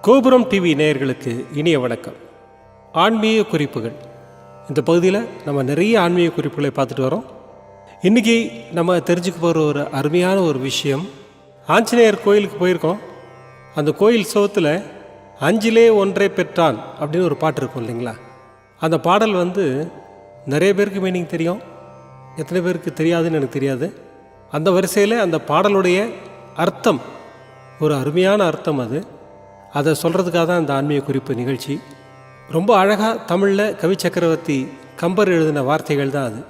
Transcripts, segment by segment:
கோபுரம் டிவி நேயர்களுக்கு இனிய வணக்கம். ஆன்மீக குறிப்புகள். இந்த பகுதியில் நம்ம நிறைய ஆன்மீக குறிப்புகளை பார்த்துட்டு வரோம். இன்றைக்கி நம்ம தெரிஞ்சுக்க போகிற ஒரு அருமையான ஒரு விஷயம் ஆஞ்சநேயர் கோயிலுக்கு போயிருக்கோம். அந்த கோயில் சோத்தில் அஞ்சிலே ஒன்றை பெற்றான் அப்படின்னு ஒரு பாட்டு இருக்கும் இல்லைங்களா? அந்த பாடல் வந்து நிறைய பேருக்கு மீனிங் தெரியும். எத்தனை பேருக்கு தெரியாதுன்னு எனக்கு தெரியாது. அந்த வரிசையில் அந்த பாடலுடைய அர்த்தம் ஒரு அருமையான அர்த்தம் அது. அதை சொல்கிறதுக்காக தான் இந்த ஆன்மீக குறிப்பு நிகழ்ச்சி. ரொம்ப அழகாக தமிழில் கவி சக்கரவர்த்தி கம்பர் எழுதின வார்த்தைகள் தான் அது.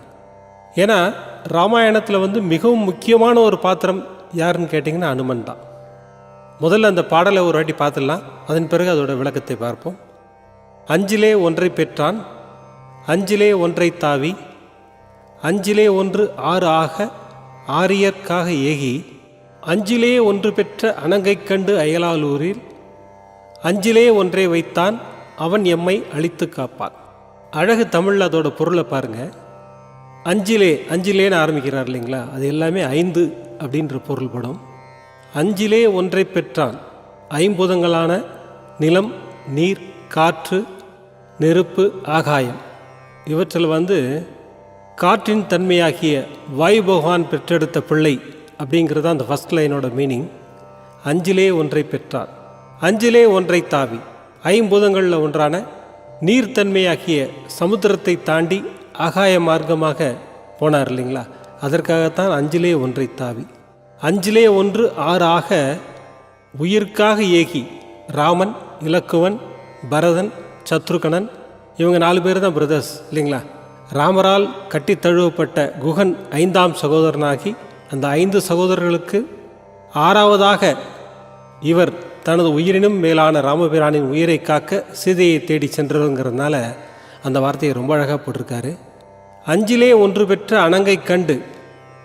ஏன்னா ராமாயணத்தில் வந்து மிகவும் முக்கியமான ஒரு பாத்திரம் யாருன்னு கேட்டிங்கன்னா அனுமன் தான். முதல்ல அந்த பாடலை ஒரு வாட்டி பார்த்துடலாம். அதன் பிறகு அதோட விளக்கத்தை பார்ப்போம். அஞ்சிலே ஒன்றை பெற்றான் அஞ்சிலே ஒன்றை தாவி அஞ்சிலே ஒன்று ஆறு ஆக ஆரியர்க்காக ஏகி அஞ்சிலே ஒன்று பெற்ற அணங்கைக் கண்டு அயலாலூரில் அஞ்சிலே ஒன்றை வைத்தான் அவன் எம்மை அழித்து காப்பான். அழகு தமிழில் அதோட பொருளை பாருங்கள் அஞ்சிலே அஞ்சிலேன்னு ஆரம்பிக்கிறார் இல்லைங்களா? அது எல்லாமே ஐந்து அப்படின்ற பொருள்படும் அஞ்சிலே ஒன்றை பெற்றான். ஐம்பூதங்களான நிலம் நீர் காற்று நெருப்பு ஆகாயம். இவற்றில் வந்து காற்றின் தன்மையாகிய வாயு பகவான் பெற்றெடுத்த பிள்ளை அப்படிங்கிறது தான் அந்த ஃபஸ்ட் லைனோட மீனிங் அஞ்சிலே ஒன்றை பெற்றான். அஞ்சிலே ஒன்றை தாவி ஐம்பூதங்களில் ஒன்றான நீர்த்தன்மையாகிய சமுத்திரத்தை தாண்டி ஆகாய மார்க்கமாக போனார் இல்லைங்களா? அதற்காகத்தான் அஞ்சிலே ஒன்றை தாவி. அஞ்சிலே ஒன்று ஆறாக உயிர்க்காக ஏகி ராமன் இலக்குவன் பரதன் சத்ருகணன் இவங்க நாலு பேர் தான் பிரதர்ஸ் இல்லைங்களா? ராமரால் கட்டி தழுவப்பட்ட குகன் ஐந்தாம் சகோதரனாகி அந்த ஐந்து சகோதரர்களுக்கு ஆறாவதாக இவர் தனது உயிரினும் மேலான ராமபிரானின் உயிரை காக்க சீதையை தேடி சென்றவங்கிறதுனால அந்த வார்த்தையை ரொம்ப அழகாக போட்டிருக்காரு. அஞ்சிலே ஒன்று பெற்ற அணங்கை கண்டு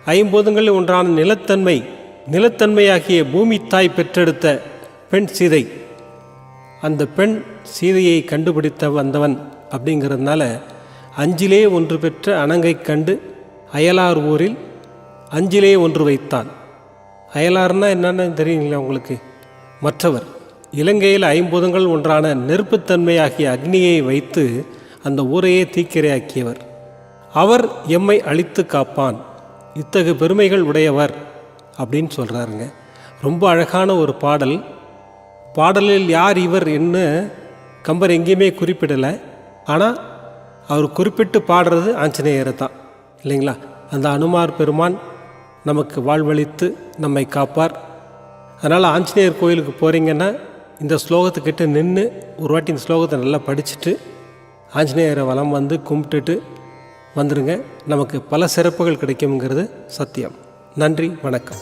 ஐம்போதுங்களில் ஒன்றான நிலத்தன்மை நிலத்தன்மையாகிய பூமி தாய் பெற்றெடுத்த பெண் சீதை. அந்த பெண் சீதையை கண்டுபிடித்த வந்தவன் அப்படிங்கிறதுனால அஞ்சிலே ஒன்று பெற்ற அணங்கை கண்டு அயலார் ஊரில் அஞ்சிலே ஒன்று வைத்தான். அயலார்னால் என்னென்னு தெரியுங்களா உங்களுக்கு? மற்றவர். இலங்கையில் ஐம்பூதங்கள் ஒன்றான நெருப்புத்தன்மையாகிய அக்னியை வைத்து அந்த ஊரையே தீக்கிரையாக்கியவர். அவர் எம்மை அழித்து காப்பான். இத்தகு பெருமைகள் உடையவர் அப்படின்னு சொல்கிறாருங்க ரொம்ப அழகான ஒரு பாடல். பாடலில் யார் இவர் என்ன கம்பர் எங்கேயுமே குறிப்பிடலை. ஆனால் அவர் குறிப்பிட்டு பாடுறது ஆஞ்சநேயரை தான். இல்லைங்களா? அந்த அனுமார் பெருமான் நமக்கு வாழ்வழித்து நம்மை காப்பார். அதனால் ஆஞ்சநேயர் கோயிலுக்கு போகிறீங்கன்னா இந்த ஸ்லோகத்துக்கிட்ட நின்று ஒரு வாட்டி இந்த ஸ்லோகத்தை நல்லா படிச்சுட்டு ஆஞ்சநேயரை வலம் வந்து கும்பிட்டுட்டு வந்துடுங்க நமக்கு பல சிறப்புகள் கிடைக்குங்கிறது சத்தியம். நன்றி வணக்கம்.